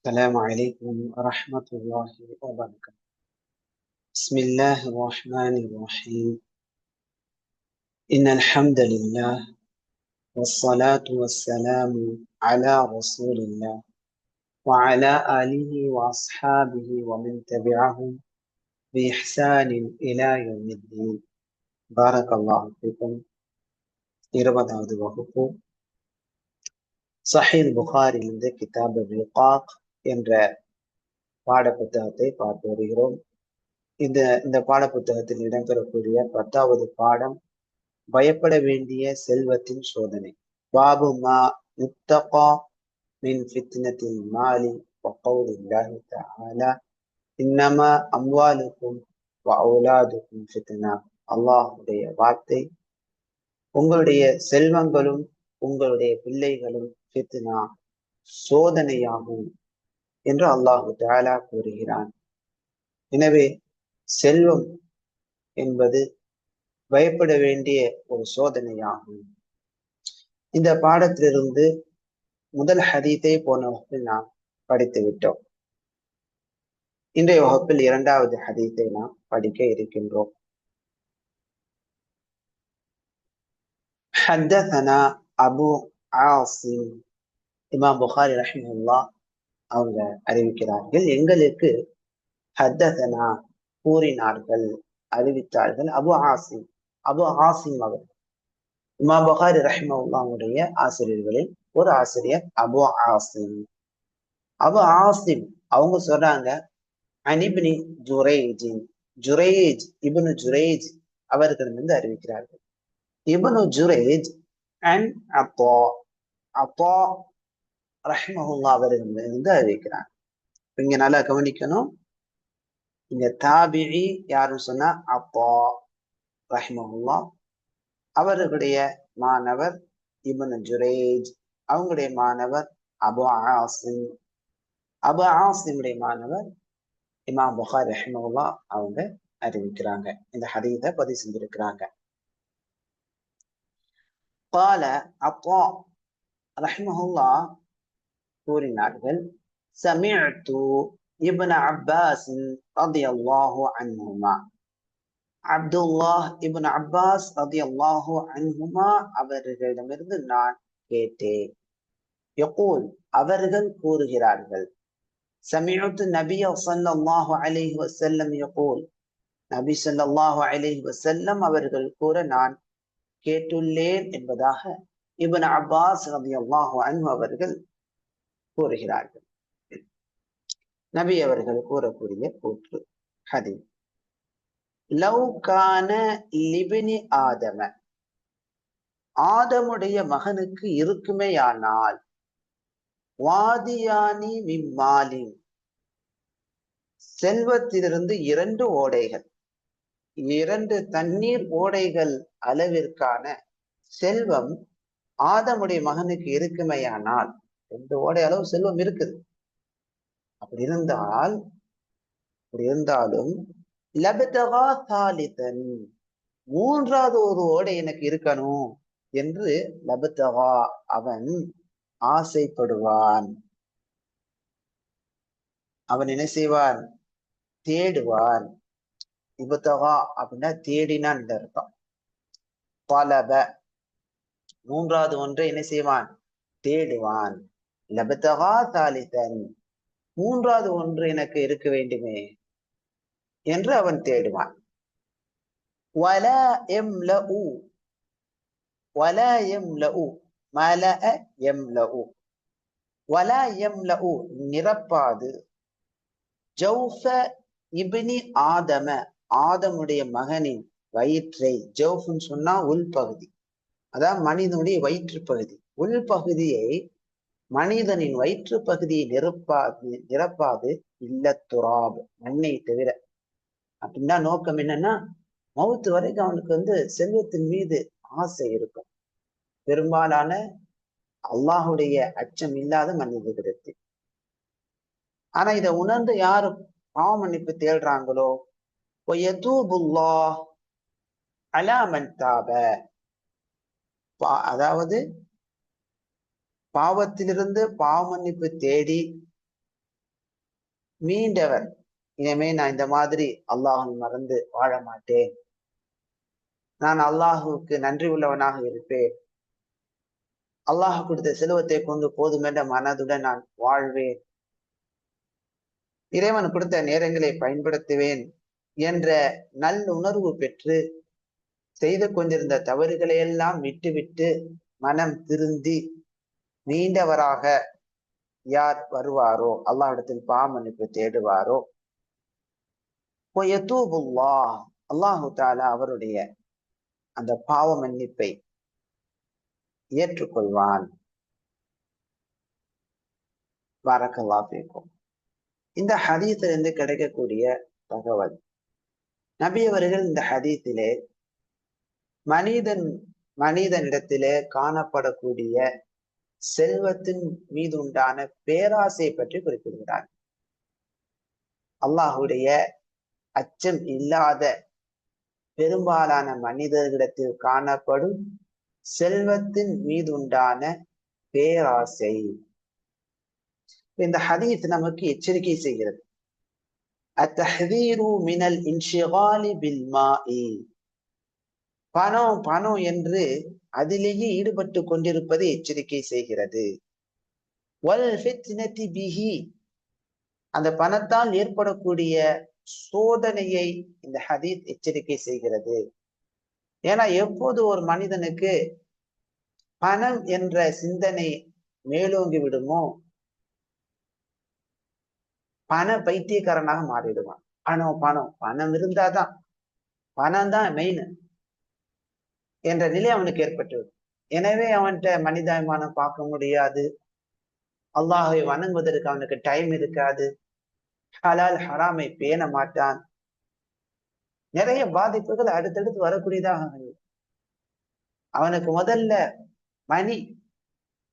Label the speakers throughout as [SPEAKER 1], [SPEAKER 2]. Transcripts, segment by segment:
[SPEAKER 1] السلام عليكم ورحمة الله وبركاته بسم الله الرحمن الرحيم إن الحمد لله والصلاة والسلام على رسول الله وعلى آله وأصحابه ومن تبعهم بإحسان إلى يوم الدين بارك الله فيكم இருபதாவது வகுப்பு சஹீல் புகாரிலிருந்து கிதாப் ரிகாக் என்ற பாடப்புத்தகத்தை பார்த்து வருகிறோம். இந்த இந்த பாடப்புத்தகத்தில் இடம்பெறக்கூடிய பத்தாவது பாடம் பயப்பட வேண்டிய செல்வத்தின் சோதனை. பாபு மா முத்தகா மின் ஃபித்னத்தில் மாலி வக்கவுலில்லாஹி தஆலா. இன்னமா அம்வாலுக்கும் வௌலாதுக்கும் ஃபித்னா. அல்லாஹுடைய வார்த்தை. உங்களுடைய செல்வங்களும் உங்களுடைய பிள்ளைகளும் ஃபித்னா சோதனையாகும். என்று அல்லாஹு தாலா கூறுகிறான் எனவே செல்வம் என்பது பயப்பட வேண்டிய ஒரு சோதனையாகும் இந்த பாடத்திலிருந்து முதல் ஹதீத்தை போன வகுப்பில் நாம் படித்து விட்டோம் இன்றைய வகுப்பில் இரண்டாவது ஹதீத்தை நாம் படிக்க இருக்கின்றோம் حدثنا அபு ஆசிம் இமாம் புகாரி ரஹிமுல்லா அவங்க அறிவிக்கிறார்கள். எங்களுக்கு ஹத்ததனா கூறினார்கள் அறிவித்தார்கள். அபு ஆசிம் அபு ஆசிம் அவர். இமாம் புகாரி ஆசிரியர்களில் ஒரு ஆசிரியர் அபு ஆசிம். அபு ஆசிம் அவங்க சொல்றாங்க அனிபினி ஜுரேஜின் ஜுரேஜ் இபனு ஜுரேஜ் அவர்களிடமிருந்து அறிவிக்கிறார்கள். இபனு ஜுரேஜ் அண்ட் அப்போ அப்போ ரஹ்மஹுல்லா அவர்கள் இருந்து அறிவிக்கிறாங்க இங்க நல்லா கவனிக்கணும். இங்க தாபிரி யாருன்னு சொன்னா அப்பா ரஹ்மஹுல்லா. அவர்களுடைய மாணவர் இபன் ஜுரேஜ் அவங்களுடைய மாணவர் அபு ஆசிம். அபு ஆசிமுடைய மாணவர் இமாம் புகார் ரஹ்மஹுல்லா அவங்க அறிவிக்கிறாங்க. இந்த ஹதீதை பதிவு செஞ்சிருக்கிறாங்க. பால அப்பா ரஹ்மஹுல்லா கூறினார்கள். சமீத்து இப்ன அப்பாஸ் அன்ஹுமா. அப்துல்லாஹ் இப்ன அப்பாஸ் ரதியல்லாஹு அன்ஹுமா அவர்களிடமிருந்து நான் கேட்டேன். யகூல் அவர்கள் கூறுகிறார்கள். சமிஅத்து நபிய ஸல்லல்லாஹு அலைஹி வஸல்லம் யகூல். நபி ஸல்லல்லாஹு அலைஹி வஸல்லம் அவர்கள் கூற நான் கேட்டுள்ளேன் என்பதாக இப்ன அப்பாஸ் ரதியல்லாஹு அன்ஹு அவர்கள் கூறுகிறார்கள். நபி அவர்கள் கூறக்கூடிய கூற்று ஹதி லவ் கான லிபினி ஆதம. ஆதமுடைய மகனுக்கு இருக்குமேயானால் வாதியானி மிம்மாலி செல்வத்திலிருந்து இரண்டு ஓடைகள் இரண்டு தண்ணீர் ஓடைகள் அளவிற்கான செல்வம் ஆதமுடைய மகனுக்கு இருக்குமையானால் ரெண்டு ஓடை அளவு செல்வம் இருக்குது. அப்படி இருந்தால் அப்படி இருந்தாலும் லபதகா தாலிதன் மூன்றாவது ஒரு ஓடை எனக்கு இருக்கணும் என்று லபத்தவா அவன் ஆசைப்படுவான். அவன் என்ன செய்வான்? தேடுவான். இபத்தகா அப்படின்னா தேடினான் அர்த்தம். பலப மூன்றாவது ஒன்றை என்ன செய்வான்? தேடுவான். லபத்தகா தாலிதன் மூன்றாவது ஒன்று எனக்கு இருக்க வேண்டுமே என்று அவன் தேடுவான். வல எம் லஉ வல எம் லஉ மல எம் லஉ வல எம் லஉ நிரப்பாது. ஜௌஃப இபினி ஆதம. ஆதமுடைய மகனின் வயிற்றை ஜௌஃப்னு சொன்னா உள்பகுதி. அதான் மனிதனுடைய வயிற்று பகுதி உள்பகுதியை மனிதனின் வயிற்று பகுதியை நிரப்பாது நிரப்பாது இல்ல துராபு மண்ணை தவிர. அப்படின்னா நோக்கம் என்னன்னா மவுத்து வரைக்கும் அவனுக்கு வந்து செல்வத்தின் மீது ஆசை இருக்கும். பெரும்பாலான அல்லாஹுடைய அச்சம் இல்லாத மனிதர்களுக்கு ஆனா இதை உணர்ந்து யாரு பாவ மன்னிப்பு தேடுறாங்களோ? அலாமன் தாப. அதாவது பாவத்திலிருந்து பாவ மன்னிப்பு தேடி மீண்டவர். இனிமே நான் இந்த மாதிரி அல்லாஹன் மறந்து வாழ மாட்டேன். நான் அல்லாஹுக்கு நன்றி உள்ளவனாக இருப்பேன். அல்லாஹ் கொடுத்த செல்வத்தை கொண்டு போதுமென்ற மனதுடன் நான் வாழ்வேன். இறைவன் கொடுத்த நேரங்களை பயன்படுத்துவேன் என்ற நல் உணர்வு பெற்று செய்து கொண்டிருந்த தவறுகளை எல்லாம் விட்டுவிட்டு மனம் திருந்தி மீண்டவராக யார் வருவாரோ? அல்லாஹிடத்தில் பாமன்னிப்பு தேடுவாரோ? அல்லாஹு தாலா அவருடைய அந்த பாவ மன்னிப்பை ஏற்றுக்கொள்வான். வரக்கல்லா பேக்கும் இந்த ஹதீத்திலிருந்து கிடைக்கக்கூடிய தகவல். நபியவர்கள் இந்த ஹதீத்திலே மனிதன் மனிதனிடத்திலே காணப்படக்கூடிய செல்வத்தின் மீது உண்டான பேராசை பற்றி குறிப்பிடுகிறார். அல்லாஹுடைய அச்சம் இல்லாத பெரும்பாலான மனிதர்களிடத்தில் காணப்படும் செல்வத்தின் மீது உண்டான பேராசை. இந்த ஹதீத் நமக்கு எச்சரிக்கை செய்கிறது. மினல் பணம் பணம் என்று அதிலேயே ஈடுபட்டு கொண்டிருப்பதை எச்சரிக்கை செய்கிறது. பிஹி. அந்த பணத்தால் ஏற்படக்கூடிய சோதனையை இந்த ஹதீத் எச்சரிக்கை செய்கிறது. ஏன்னா எப்போது ஒரு மனிதனுக்கு பணம் என்ற சிந்தனை மேலோங்கி விடுமோ பண பைத்தியக்காரனாக மாறிடுவான். பணம் பணம் பணம் இருந்தாதான் பணம் தான் மெயின் என்ற நிலை அவனுக்கு ஏற்பட்டுவிடும் எனவே அவன்கிட்ட மனிதாபிமானம் பார்க்க முடியாது. அல்லாஹை வணங்குவதற்கு அவனுக்கு டைம் இருக்காது. ஹலால் ஹராமை பேண மாட்டான். நிறைய பாதிப்புகள் அடுத்தடுத்து வரக்கூடியதாக அவனுக்கு முதல்ல மணி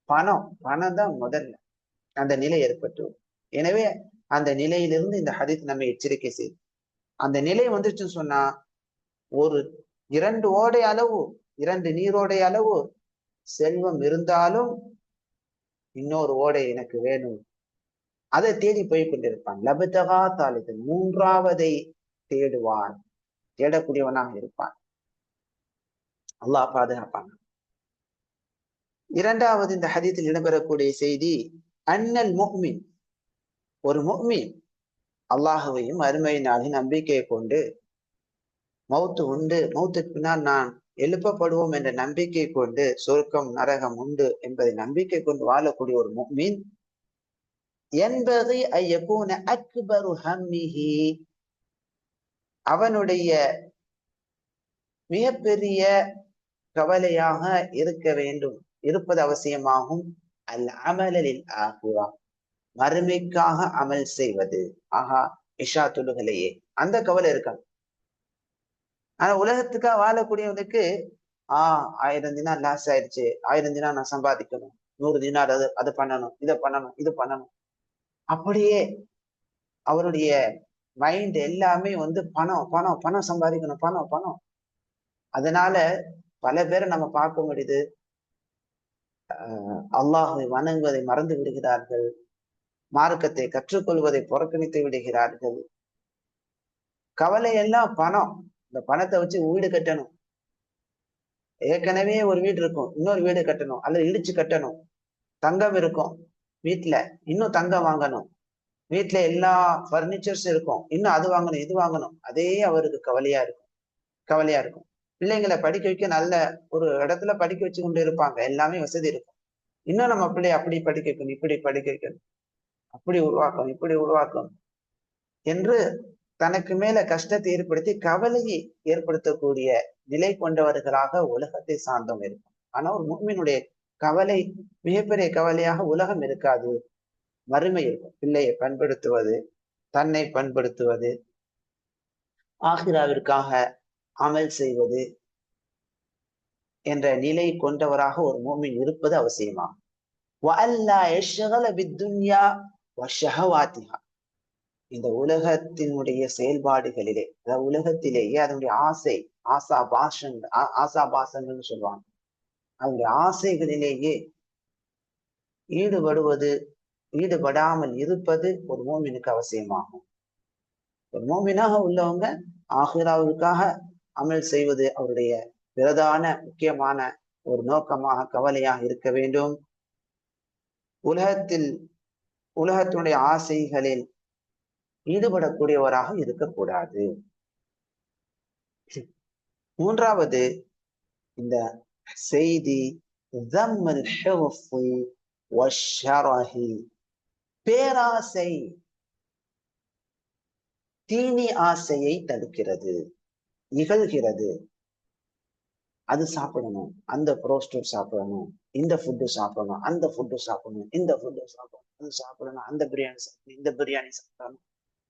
[SPEAKER 1] பணம் பணம் தான் முதல்ல. அந்த நிலை ஏற்பட்டு. எனவே அந்த நிலையிலிருந்து இந்த ஹதித் நம்ம எச்சரிக்கை செய்து அந்த நிலை வந்துச்சுன்னு சொன்னா ஒரு இரண்டு ஓடை அளவு இரண்டு நீரோடை அளவு செல்வம் இருந்தாலும் இன்னொரு ஓடை எனக்கு வேணும். அதை தேடி போய் கொண்டிருப்பான். லபிதகா தாலிது மூன்றாவதை தேடுவான். தேடக்கூடியவனாக இருப்பான். அல்லாஹ் பாதுகாப்பாங்க இரண்டாவது இந்த ஹதீத்தில் இடம்பெறக்கூடிய செய்தி அண்ணல் மொஹ்மின் ஒரு மொஹ்மின் அல்லாஹுவையும் அருமை நம்பிக்கையை கொண்டு மௌத்து உண்டு. மௌத்துக்கு பின்னால் நான் எழுப்பப்படுவோம் என்ற நம்பிக்கை கொண்டு சொர்க்கம் நரகம் உண்டு என்பதை நம்பிக்கை கொண்டு வாழக்கூடிய ஒரு மீன் என்பது அக்பரு ஹம்மிஹி. அவனுடைய மிகப்பெரிய கவலையாக இருக்க வேண்டும். இருப்பது அவசியமாகும். அல் அமலில் ஆகுவா மறுமைக்காக அமல் செய்வது. ஆஹா இஷா துலுகலையே அந்த கவலை இருக்காது. ஆனா உலகத்துக்காக வாழக்கூடியவனுக்கு ஆஹ் ஆயிரம் தினம் லாஸ் ஆயிடுச்சு ஆயிரம் தினம் நான் சம்பாதிக்கணும். நூறு தினார் அது அது பண்ணணும். இதை பண்ணணும். இது பண்ணணும். அப்படியே அவருடைய மைண்ட் எல்லாமே வந்து பணம் பணம் பணம் சம்பாதிக்கணும். பணம் பணம். அதனால பல பேரை நம்ம பார்க்க முடியுது. அல்லாஹை வணங்குவதை மறந்து விடுகிறார்கள். மார்க்கத்தை கற்றுக்கொள்வதை புறக்கணித்து விடுகிறார்கள். கவலை எல்லாம் பணம். இந்த பணத்தை வச்சு வீடு கட்டணும். ஏற்கனவே ஒரு வீடு இருக்கும் இன்னொரு வீடு கட்டணும் அல்லது இடிச்சு கட்டணும். தங்கம் இருக்கும் வீட்டுல இன்னும் தங்கம் வாங்கணும். வீட்டுல எல்லா பர்னிச்சர்ஸ் இருக்கும் இன்னும் அது வாங்கணும் இது வாங்கணும். அதே அவருக்கு கவலையா இருக்கும் கவலையா இருக்கும். பிள்ளைங்களை படிக்க வைக்க நல்ல ஒரு இடத்துல படிக்க வச்சு கொண்டு இருப்பாங்க எல்லாமே வசதி இருக்கும். இன்னும் நம்ம பிள்ளை அப்படி படிக்க வைக்கணும் இப்படி படிக்க வைக்கணும் அப்படி உருவாக்கணும் இப்படி உருவாக்கணும் என்று தனக்கு மேல கஷ்டத்தை ஏற்படுத்தி கவலையை ஏற்படுத்தக்கூடிய நிலை கொண்டவர்களாக உலகத்தை சார்ந்தவங்க இருக்கும் ஆனா ஒரு முன்மினுடைய கவலை மிகப்பெரிய கவலையாக உலகம் இருக்காது. மறுமை இருக்கும். பிள்ளையை பண்படுத்துவது தன்னை பண்படுத்துவது ஆஹிராவிற்காக அமல் செய்வது என்ற நிலை கொண்டவராக ஒரு மூமின் இருப்பது அவசியமாகும் இந்த உலகத்தினுடைய செயல்பாடுகளிலே அதாவது உலகத்திலேயே அதனுடைய ஆசை ஆசா பாஷன் ஆசா பாசங்கள்னு சொல்லுவாங்க. அதனுடைய ஆசைகளிலேயே ஈடுபடுவது ஈடுபடாமல் இருப்பது ஒரு மோமினுக்கு அவசியமாகும். ஒரு மோமினாக உள்ளவங்க ஆஹிராவுக்காக அமல் செய்வது அவருடைய பிரதான முக்கியமான ஒரு நோக்கமாக கவலையாக இருக்க வேண்டும். உலகத்தில் உலகத்தினுடைய ஆசைகளில் ஈடுபடக்கூடியவராக இருக்கக்கூடாது. மூன்றாவது இந்த செய்தி பேராசை தீனி ஆசையை தடுக்கிறது இகழ்கிறது. அது சாப்பிடணும். அந்த புரோஸ்டர் சாப்பிடணும். இந்த ஃபுட்டு சாப்பிடணும். அந்த ஃபுட்டு சாப்பிடணும். இந்த ஃபுட்டு சாப்பிடணும். அது சாப்பிடணும். அந்த பிரியாணி சாப்பிடணும். இந்த பிரியாணி சாப்பிடணும்.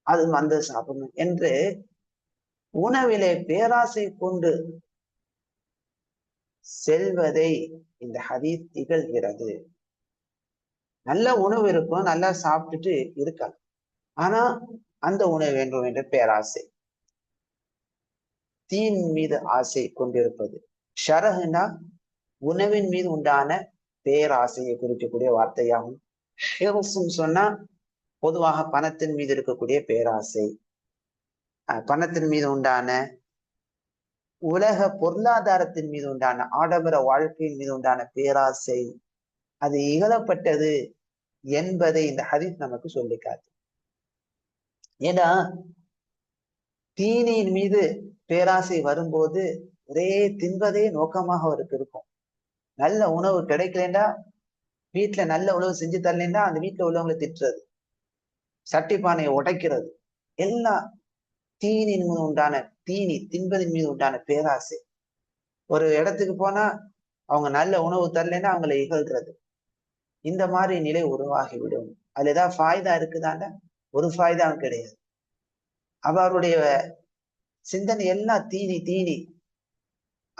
[SPEAKER 1] அது வந்து சாப்பிடணும். என்று உணவிலே பேராசை கொண்டு செல்வதை இந்த ஹதீத் இகழ்கிறது நல்ல உணவு இருக்கும் நல்லா சாப்பிட்டுட்டு இருக்கலாம். ஆனா அந்த உணவு வேண்டும் என்ற பேராசை. தீன் மீது ஆசை கொண்டிருப்பது. ஷரகுனா உணவின் மீது உண்டான பேராசையை குறிக்கக்கூடிய வார்த்தையாகும். சொன்னா பொதுவாக பணத்தின் மீது இருக்கக்கூடிய பேராசை. பணத்தின் மீது உண்டான உலக பொருளாதாரத்தின் மீது உண்டான ஆடம்பர வாழ்க்கையின் மீது உண்டான பேராசை அது இகழப்பட்டது என்பதை இந்த ஹரித் நமக்கு சொல்லிக்காது ஏன்னா தீனியின் மீது பேராசை வரும்போது ஒரே தின்பதே நோக்கமாக அவருக்கு இருக்கும். நல்ல உணவு கிடைக்கலண்டா வீட்டுல நல்ல உணவு செஞ்சு தரலன்னா அந்த வீட்டுல உள்ளவங்களை திட்டுறது. சட்டி பானையை உடைக்கிறது. எல்லாம் தீனின் மீது உண்டான தீனி தின்பதின் மீது உண்டான பேராசை. ஒரு இடத்துக்கு போனா அவங்க நல்ல உணவு தரலன்னா அவங்களை இகழ்றது இந்த மாதிரி நிலை உருவாகிவிடும். அதுல ஏதாவது ஃபாய்தா இருக்குதாண்டா? ஒரு ஃபாய்தாவும் கிடையாது. அவருடைய சிந்தனை எல்லாம் தீனி தீனி.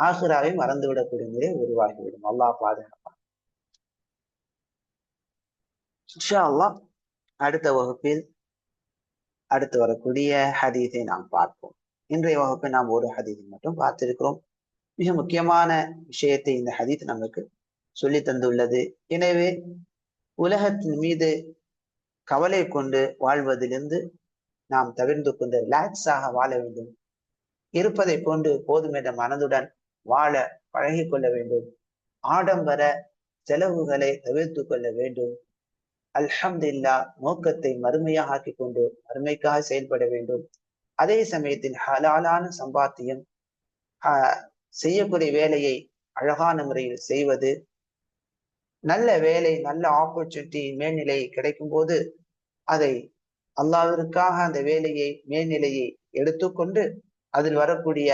[SPEAKER 1] ஆஹிராவை மறந்துவிடக்கூடிய நிலை உருவாகிவிடும். அல்லாஹ் பாதுகாப்பான். அல்லாஹ் அடுத்த வகுப்பில் அடுத்து வரக்கூடிய ஹதீஸை நாம் பார்ப்போம். இன்றைய வகுப்பில் நாம் ஒரு ஹதீஸை மட்டும் பார்த்திருக்கிறோம். மிக முக்கியமான விஷயத்தை இந்த ஹதீத் நமக்கு சொல்லி தந்துள்ளது. எனவே உலகத்தின் மீது கவலை கொண்டு வாழ்வதிலிருந்து நாம் தவிர்ந்து கொண்டு ரிலாக்ஸாக வாழ வேண்டும். இருப்பதை கொண்டு போதும் என்ற மனதுடன் வாழ பழகி கொள்ள வேண்டும். ஆடம்பர செலவுகளை தவிர்த்து கொள்ள வேண்டும். அல்ஹம்துல்லா நோக்கத்தை மறுமையாக ஆக்கி கொண்டு மறுமைக்காக செயல்பட வேண்டும். அதே சமயத்தில் ஹலாலான சம்பாத்தியம் செய்யக்கூடிய வேலையை அழகான முறையில் செய்வது நல்ல வேலை நல்ல ஆப்பர்ச்சுனிட்டி மேல்நிலை கிடைக்கும் போது அதை அல்லாவிற்காக அந்த வேலையை மேல்நிலையை எடுத்துக்கொண்டு அதில் வரக்கூடிய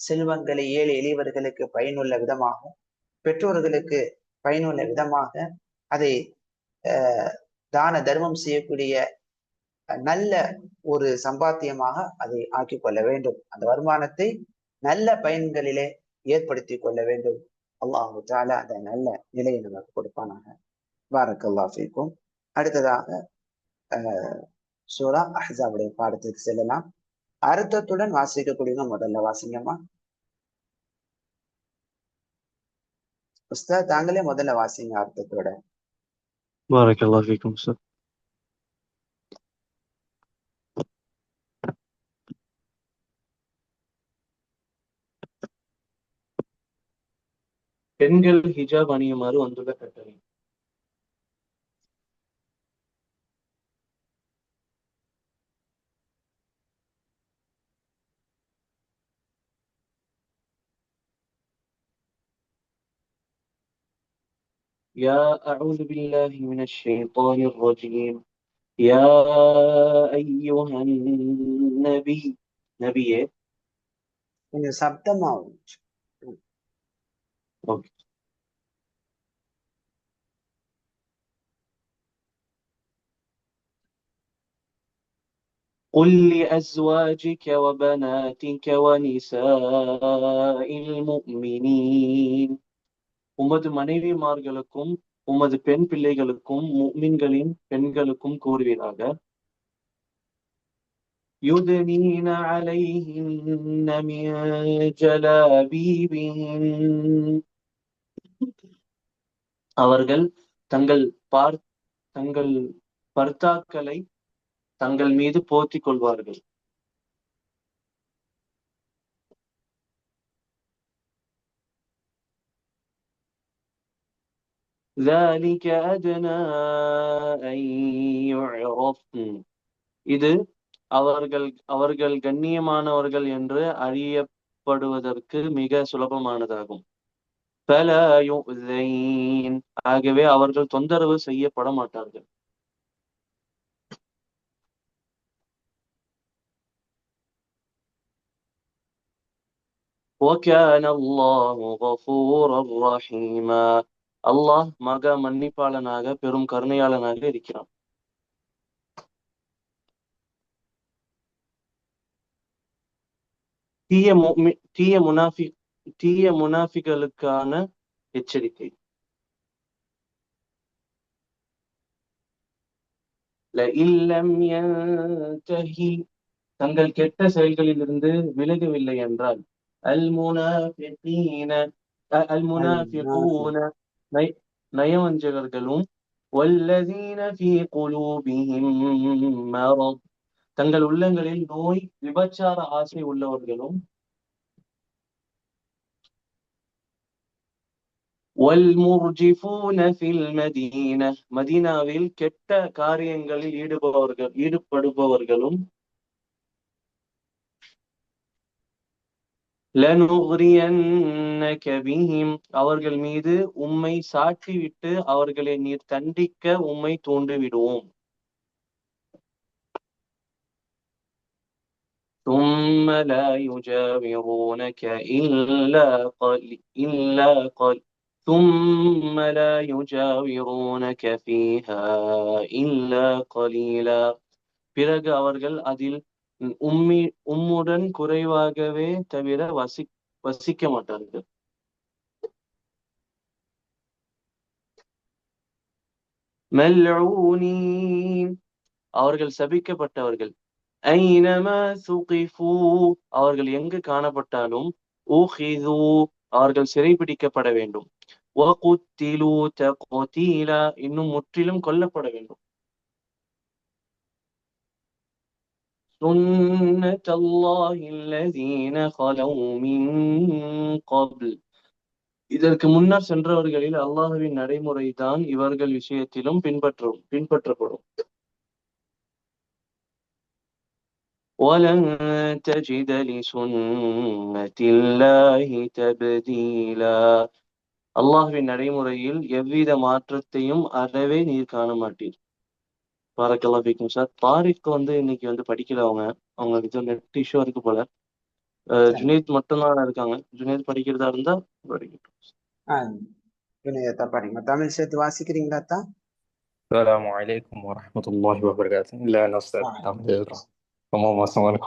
[SPEAKER 1] செல்வங்களை ஏழை எளியவர்களுக்கு பயனுள்ள விதமாகும் பெற்றோர்களுக்கு பயனுள்ள விதமாக அதை தான தர்மம் செய்யக்கூடிய நல்ல ஒரு சம்பாத்தியமாக அதை ஆக்கிக் கொள்ள வேண்டும். அந்த வருமானத்தை நல்ல பயன்களிலே ஏற்படுத்தி கொள்ள வேண்டும். அல்லாஹு தாலா அந்த நல்ல நிலையை நமக்கு கொடுப்பானாக. பாரக்கல்லா ஃபீக்கும். அடுத்ததாக சூரா அஹாவுடைய பாடத்திற்கு செல்லலாம். அர்த்தத்துடன் வாசிக்கக்கூடியவங்க முதல்ல வாசிங்கம்மா. உஸ்தா தாங்களே முதல்ல வாசிங்க அர்த்தத்தோட.
[SPEAKER 2] بارك الله فيكم أستاذ பெண்கள் ஹிஜாப் அணியுமாறு வந்துள்ள கட்டளை يا أعوذ بالله من الشيطان الرجيم يا أيها النبي نبي
[SPEAKER 1] Sub سبت
[SPEAKER 2] out. Okay. قل لأزواجك وبناتك ونساء المؤمنين உமது மனைவிமார்களுக்கும் உமது பெண் பிள்ளைகளுக்கும் முக்மின்களின் பெண்களுக்கும் கூறுவீராக يدنين عليهن من ஜலாபீபின் அவர்கள் தங்கள் பார் தங்கள் பர்தாக்களை தங்கள் மீது போத்திக் கொள்வார்கள் ذلك أدنى أن يعرفن இது அவர்கள் அவர்கள் கண்ணியமானவர்கள் என்று அறியப்படுவதற்கு மிக சுலபமானதாகும் فلا يؤذين ஆகவே அவர்கள் தொந்தரவு செய்யப்பட மாட்டார்கள் وكان الله غفورا رحيما அல்லாஹ் மக மன்னிப்பாளனாக பெரும் கருணையாளனாக இருக்கிறான். தீய தீய முனாஃபி தீய முனாஃபிகளுக்கான எச்சரிக்கை. தங்கள் கெட்ட செயல்களிலிருந்து விலகவில்லை என்றால் அல் முனாஃபிகீன அல் முனாஃபிகூன நயவஞ்சகர்களும் தங்கள் உள்ளங்களில் நோய் விபச்சார ஆசை உள்ளவர்களும் மதீன மதீனாவில் கெட்ட காரியங்களில் ஈடுபவர்கள் ஈடுபடுபவர்களும் அவர்கள் மீது உம்மை சாட்டிவிட்டு அவர்களை நீர் தண்டிக்க உம்மை தூண்டிவிடுவோம் ثم لا يجاورونك إلا قل إلا قل ثم لا يجاورونك فيها إلا قليلا பிறகு அவர்கள் அதில் உம்மி உம்முடன் குறைவாகவே தவிர வசி வசிக்க மாட்டார்கள். அவர்கள் சபிக்கப்பட்டவர்கள். ஐனமா சுகிஃபூ. அவர்கள் எங்கு காணப்பட்டாலும் ஊஹிது அவர்கள் சிறைபிடிக்கப்பட வேண்டும். இன்னும் முற்றிலும் கொல்லப்பட வேண்டும். سنة الله الذين خلوا من قبل இதற்கு முன்னர் சென்றவர்களில் அல்லாஹுவின் நடைமுறைதான் இவர்கள் விஷயத்திலும் பின்பற்றும் பின்பற்றப்படும் وَلَن تَجِدَ لِسُنَّةِ اللَّهِ تَبْدِيلًا அல்லாஹ்வின் நடைமுறையில் எவ்வித மாற்றத்தையும் அறவே நீர் காண மாட்டீர் பாரக்கல்லாஹ் ஃபீக்கும் சார் தாரிக் வந்து இன்னைக்கு வந்து படிக்கல அவங்க அவங்களுக்கு ஏதோ நெட் இஷ்யூ இருக்கு போல அஹ்
[SPEAKER 1] சரி.
[SPEAKER 2] ஜுனைத் மட்டும்தான் இருக்காங்க ஜுனைத் படிக்கிறதா இருந்தா படிக்கட்டும்
[SPEAKER 1] ஆ வினயத்தா படிங்க தமிழ் சேர்த்து வாசிக்கிறீங்களா தான்
[SPEAKER 3] السلام عليكم ورحمة الله وبركاته لا نستطيع
[SPEAKER 1] وعليكم
[SPEAKER 3] الحمد اللهم صل على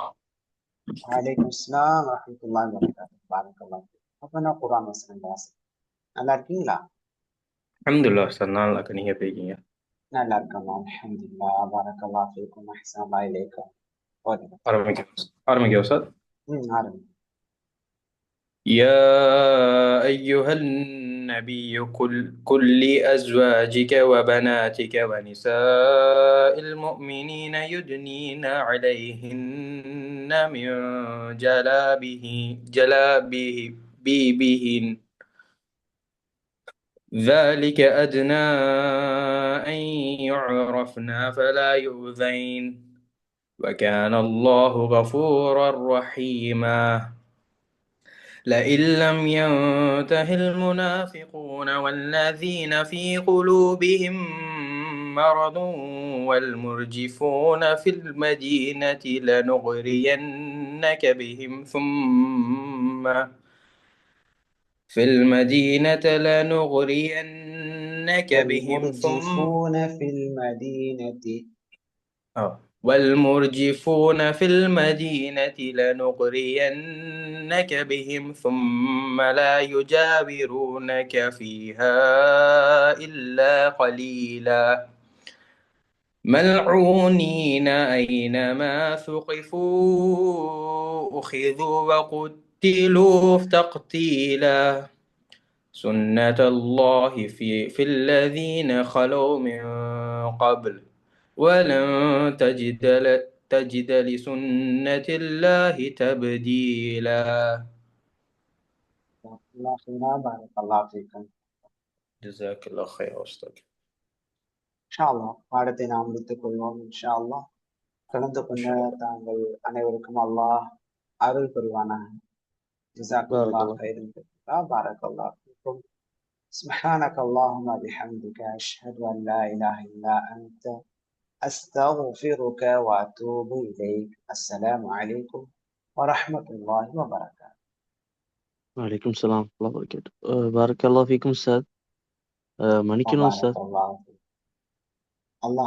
[SPEAKER 1] வலைக்கும் அஸ்ஸலாம் வரஹ்மத்துல்லாஹி வபரகாத்துஹு பாரக்கல்லாஹ் அப்ப நான் குர்ஆன் வசனங்கள் வாசிக்கிறேன் நல்லா இருக்கீங்களா
[SPEAKER 3] الحمد لله أستاذ நல்லா இருக்கு நீங்க எப்படி இருக்கீங்க
[SPEAKER 1] நல்லா இருக்கேன் அல்ஹம்துலில்லாஹ் பாரக்கல்லாஹ் ஃபீக்கும் அஹ்ஸனல்லாஹ் இலைக்கும் ஓதுங்க
[SPEAKER 3] ஆரம்பிக்க ஆரம்பிக்க أستاذ
[SPEAKER 1] ம் ஆரம்பி
[SPEAKER 3] يا أيها النبي قل قل لأزواجك وبناتك ونساء المؤمنين يدنين عليهن من جلابه جلابه بيبهن ذلك أدنى أن يعرفنا فلا يؤذين. وكان الله غفورا رحيما. لئن لم ينته المنافقون والذين في قلوبهم مرض والمرجفون في المدينة لنغرينك بهم ثم في المدينة لنغرينك بهم ثم
[SPEAKER 1] والمرجفون في المدينة
[SPEAKER 3] آه. والمرجفون في المدينة لنغرينك بهم ثم لا يجاورونك فيها إلا قليلا ملعونين أينما ثقفوا أخذوا وقتلوا تقتيلا سنة الله في في الذين خلوا من قبل ولن تجد ل- تجد لسنة الله تبديلا
[SPEAKER 1] الله خيرا بارك الله فيكم
[SPEAKER 3] جزاك الله خير أستاذ
[SPEAKER 1] இன்ஷா அல்லாஹ் பாடத்தை நாம் முடித்துக் கொள்வோம் இன்ஷா அல்லாஹ் கலந்து கொண்ட தாங்கள் அனைவருக்கும் அல்லாஹ் அருள் புரிவானாக جزاك
[SPEAKER 2] بارك
[SPEAKER 1] الله الله خيرا بارك الله فيكم. سبحانك اللهم بحمدك أشهد أن لا إله إلا أنت أستغفرك وأتوب إليك. السلام عليكم ورحمة الله وبركاته.
[SPEAKER 2] وعليكم السلام الله وبركاته. أه، بارك الله فيكم أستاذ. أه، مانيكي
[SPEAKER 1] نو
[SPEAKER 2] أستاذ
[SPEAKER 1] الله الله